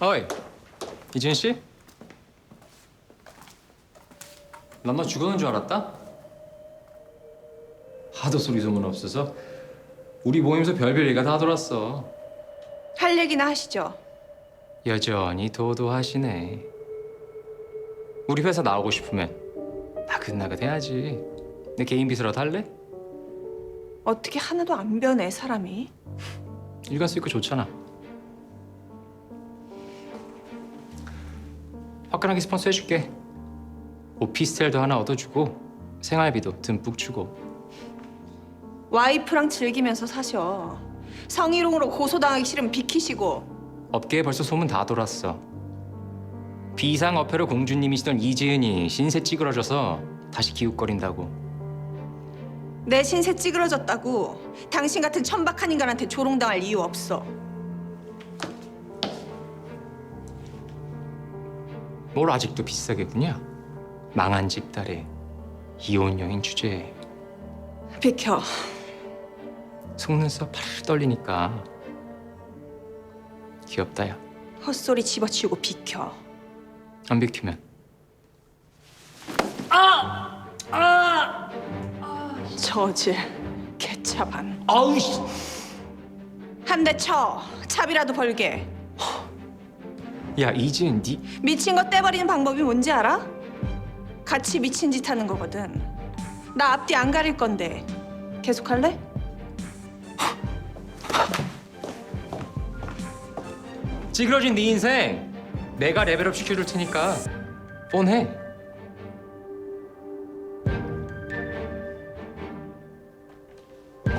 어이, 이진 씨? 난 너 죽었는 줄 알았다? 하도 소리 소문 없어서 우리 모임에서 별별 얘기가 다 돌았어. 할 얘기나 하시죠. 여전히 도도하시네. 우리 회사 나오고 싶으면 나긋나긋 해야지. 내 개인 비서라도 할래? 어떻게 하나도 안 변해 사람이. 일간 쓰이고 좋잖아. 화끈하게 스폰서 해줄게. 오피스텔도 하나 얻어주고 생활비도 듬뿍 주고. 와이프랑 즐기면서 사셔. 성희롱으로 고소당하기 싫으면 비키시고. 업계에 벌써 소문 다 돌았어. 비상 어패로 공주님이시던 이지은이 신세 찌그러져서 다시 기웃거린다고. 내 신세 찌그러졌다고 당신 같은 천박한 인간한테 조롱당할 이유 없어. 뭘 아직도 비싸게 구냐? 망한 집 딸에 이혼 여인 주제에 비켜. 속눈썹 팔 떨리니까 귀엽다 야. 헛소리 집어치우고 비켜. 안 비키면 저질 개차반. 아우 씨. 한 대 쳐. 차비라도 벌게. 야 이지은 니 미친 거 떼버리는 방법이 뭔지 알아? 같이 미친 짓 하는 거거든. 나 앞뒤 안 가릴 건데. 계속 할래? 찌그러진 네 인생 내가 레벨업 시켜줄 테니까 뻔해